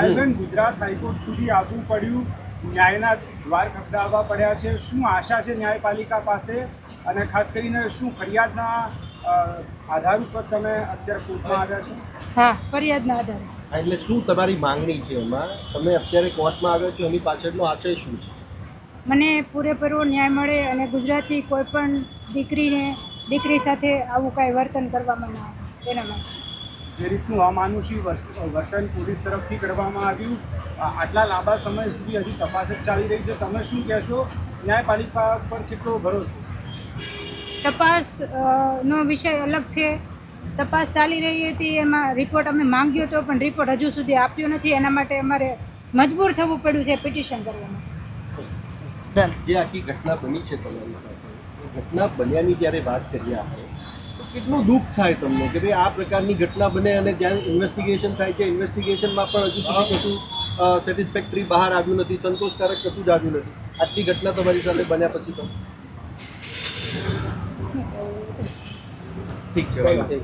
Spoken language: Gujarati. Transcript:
પાયલબેન ગુજરાત હાઈકોર્ટ સુધી આવવું પડ્યું. ન્યાયના દ્વાર ખખડાવવા પડ્યા છે. શું આશા છે ન્યાયપાલિકા પાસે? અને ખાસ કરીને શું ફરિયાદના આધાર ઉપર તમે અત્યારે કોર્ટમાં આવ્યા છો? હા ફરિયાદના આધારે. એટલે શું તમારી માંગણી છે એમાં? તમે અત્યારે કોર્ટમાં આવ્યો છો એની પાછળનો આશય શું છે? મને પૂરેપૂરો ન્યાય મળે અને ગુજરાતની કોઈ પણ દીકરીને દીકરી સાથે આવું કાંઈ વર્તન કરવામાં ના આવે એના માટે. જે રીતનું અમાનુષી વર્તન પોલીસ તરફથી કરવામાં આવ્યું. આટલા લાંબા સમય સુધી હજી તપાસ જ ચાલી રહી છે. તમે શું કહેશો? ન્યાયપાલિકા પર કેટલો ભરોસો? તપાસ નો વિષય અલગ છે. તપાસ ચાલી રહી હતી. એમાં રિપોર્ટ અમે માંગ્યો હતો પણ રિપોર્ટ હજુ સુધી આપ્યો નથી. એના માટે અમારે મજબૂર થવું પડ્યું છે પિટિશન કરવામાં જે આખી ઘટના બની છે તમારી સાથે. ઘટના બન્યાની જ્યારે વાત કરીએ આપણે કેટલું દુઃખ થાય તમને કે ભાઈ આ પ્રકારની ઘટના બને અને જ્યાં ઇન્વેસ્ટિગેશન થાય છે ઇન્વેસ્ટિગેશનમાં પણ હજુ સુધી કશું સેટિસ્ફેક્ટરી બહાર આવ્યું નથી સંતોષકારક કશું જ આવ્યું નથી. આટલી ઘટના તમારી સાથે બન્યા પછી તો. ઠીક છે.